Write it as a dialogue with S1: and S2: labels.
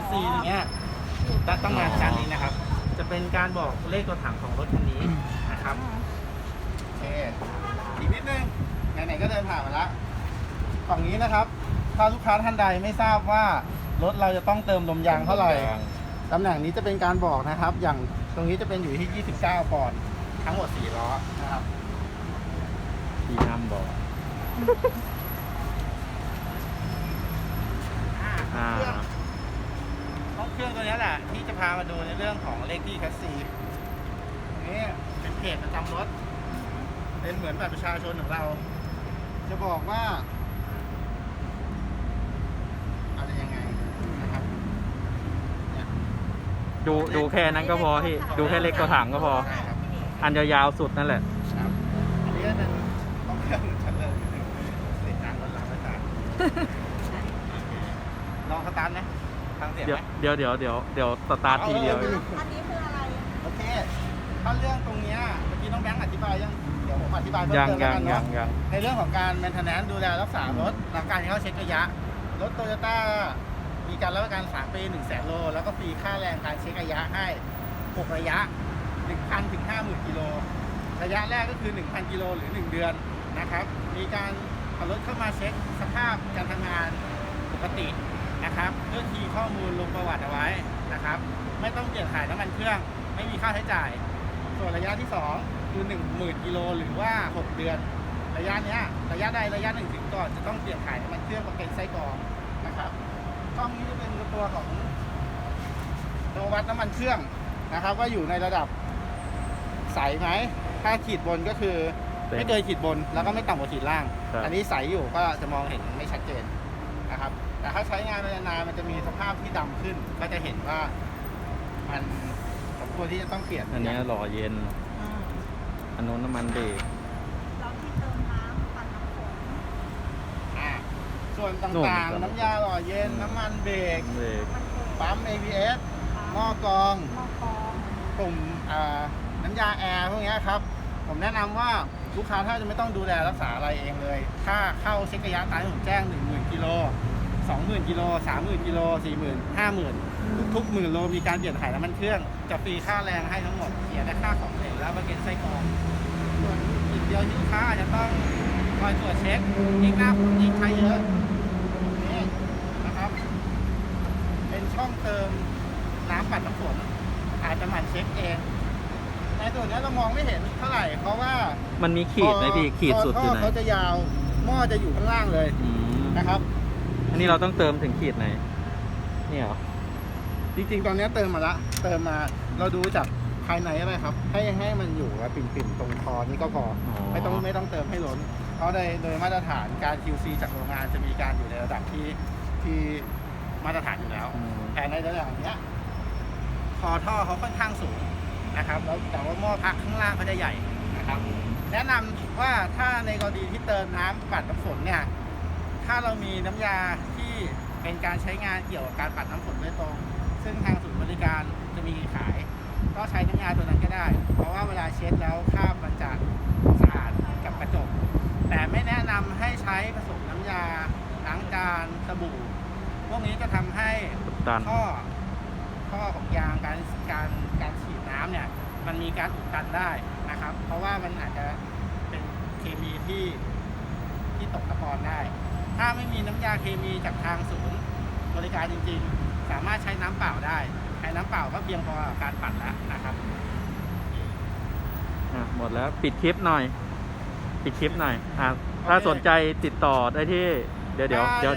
S1: สซีอย่างเงี้ยต้องต้องมาชั้นนี้นะครับ จะเป็นการบอกเลขตัวถังของรถคันนี้นะครับโอเคอีกนิดนึงไหนๆก็เดินผ่านมาแล้วฝั่งนี้นะครับ ถ้าลูกค้าท่านใดไม่ทราบว่ารถเราจะต้องเติมลมยางเท่าไหร่ตำแหน่งนี้จะเป็นการบอกนะครับ อย่างตรงนี้จะเป็นอยู่ที่ 29 ปอนด์ทั้งหมด4ล้อนะครับ
S2: ที่น้ำบอก อ่า
S1: เครื่องห้อง เครื่องตัวนี้แหละที่จะพามาดูในเรื่องของเลขที่แคสซีนี่เป็นเพจประจำรถ เป็นเหมือนบัตรประชาชนของเรา จะบอกว่าอะไรยังไงนะครับเนี่ย
S2: ดูดูแค่นั้นก็พอพี่ดูแค่เล็กตัวถังก็พอ
S1: ใช่ครับ
S2: อันยาวๆสุดนั่นแหละ
S1: ครับอันนี้ก็เป็นห้องเครื่องชั้นเลยติดน้ำรถหลังไว้ตายลองสตาร์ทไหม ฟังเสียง
S2: เดี๋
S1: ไห
S2: ยว
S1: ม
S2: เดี๋ยวเดี๋ยวเดี๋ยวเดี๋ยวสตาร์ททีเดียว
S1: เอาเลย
S3: อันนี้คืออะไร
S1: โอเค ถ้าเรื่องตรงเนี้ยเมื่อกี้น้องแบงค์อธิบายยัง เดี๋ยวผมอธิบายเพิ่ม
S2: ยัง
S1: เติมแล้ว
S2: ยัง
S1: กัน
S2: ยั
S1: เนาะ
S2: งยัง
S1: ในเรื่องของการแมนเทนแนนดูแลรักษารถหลังการที่เขาเช็คระยะ รถโตโยต้ามีการรับประกัน 3 ปี1แสนโล แล้วก็ฟรีค่าแรงการเช็คระยะให้ 6 ระยะ 1,000 ถึง 50,000 กิโล ระยะแรกก็คือ 1,000 กิโลหรือ 1 เดือนนะครับ มีการเอารถเข้ามาเช็คสภาพการทำงานปกติ นะครับเพื่อคีย์ข้อมูลลงประวัติเอาไว้นะครับ ไม่ต้องเปลี่ยนถ่ายน้ำมันเครื่อง ไม่มีค่าใช้จ่าย ส่วนระยะที่ 2 คือ 10,000กิโลหรือว่า 6 เดือน ระยะเนี้ยระยะใดระยะหนึ่งถึงก่อนจะต้องเปลี่ยนถ่ายน้ำมันเครื่องมาเป็นไส้กรองนะครับช่องนี้จะเป็นตัวของตัววัดน้ำมันเครื่องนะครับ ว่าอยู่ในระดับใสไหมถ้าขีดบนก็คือ
S2: เป็น
S1: ไม่เกินขีดบนแล้วก็ไม่ต่ำกว่าขีดล่าง
S2: ครับ
S1: อันนี้ใสอยู่ก็จะมองเห็นไม่ชัดเจนนะครับแต่ ถ้าใช้งานไปนานๆมันจะมีสภาพที่ดำขึ้น ก็จะเห็นว่า มันสมควรที่จะต้องเปลี่ยน
S2: อันเนี้ยหล่อเย็น อันนู้นน้ำมันเบรก
S3: เราที่เติมน้ำปั่นน้ำฝน
S1: อ่าส่วน
S2: นู่น
S1: ต่าง
S2: ครับ
S1: ๆน้ำยาหล่อเย็น น้ำมันเบรก
S2: เบรก
S3: มันเบรก
S1: ปั๊ม ABS หม้อกรอง
S3: หม้อกรอง
S1: ปุ่มอ่าน้ำยาแอร์พวกเนี้ยครับ ผมแนะนำว่าลูกค้าถ้าจะไม่ต้องดูแลรักษาอะไรเองเลย ถ้าเข้าเช็คระยะตามที่ผมแจ้ง 10,000กิโล 20,000กิโล30,000กิโล40,000 50,000 ทุกๆหมื่นโลมีการเปลี่ยนถ่ายน้ำมันเครื่องจะฟรีค่าแรงให้ทั้งหมดเสียแต่ค่าของเหลวและประกันไส้กรองส่วนอีกเดียวที่ลูกค้าอาจจะต้องคอยตรวจเช็คยิ่งหน้าฝนยิ่งใช้เยอะนี่นะครับ เป็นช่องเติมน้ำปัดน้ำฝนอาจจะหมั่นเช็คเองในส่วนนี้เรามองไม่เห็นเท่าไหร่เพราะว่า
S2: มันมีขีดไหมพี่ขีดสุดอยู่ไหน
S1: ท่เขาจะยาวหม้อจะอยู่ข้างล่างเลย
S2: อืม
S1: นะครับ
S2: อันนี้เราต้องเติมถึงขีดไหน นี่เหรอ
S1: จริงๆ ตอนนี้เติมมาละ เติมมา เราดูจากภายในอะไรครับ ให้ให้มันอยู่กับปิ่นๆตรงคอนี้ก็พอ
S2: อ๋อ
S1: ไม่ต้องไม่ต้องเติมให้ล้น เพราะโดยโดยมาตรฐานการ QC จากโรงงานจะมีการอยู่ในระดับที่ที่มาตรฐานอยู่แล้ว
S2: อืม
S1: แต่ในระดับเนี้ยคอท่อเขาค่อนข้างสูงนะครับแล้วแต่ว่าหม้อพักข้างล่างเขาจะใหญ่นะครับ แนะนำว่าถ้าในกรณีที่เติมน้ำปัดน้ำฝนเนี่ย ถ้าเรามีน้ำยาที่เป็นการใช้งานเกี่ยวกับการปัดน้ำฝนโดยตรง ซึ่งทางศูนย์บริการจะมีขาย ก็ใช้น้ำยาตัวนั้นก็ได้ เพราะว่าเวลาเช็ดแล้วคราบมันจะสะอาดกับกระจก แต่ไม่แนะนำให้ใช้ผสมน้ำยาล้างจานสบู่ พวกนี้จะทำให้
S2: กดดัน
S1: ท่อท่อของยางการการการฉีดน้ำเนี่ยมันมีการอุดตันได้นะครับ เพราะว่ามันอาจจะเป็นเคมีที่ที่ตกตะกอนได้ ถ้าไม่มีน้ำยาเคมีจากทางศูนย์บริการจริงๆ สามารถใช้น้ำเปล่าได้ใช้น้ำเปล่าก็เพียงพอกับการปั่นแล้วนะครับ
S2: อะหมดแล้วปิดคลิปหน่อย ปิดคลิปหน่อยอะถ้าสนใจติดต่อได้ที่ เดี๋ยวเดี๋ยวเดี๋ยว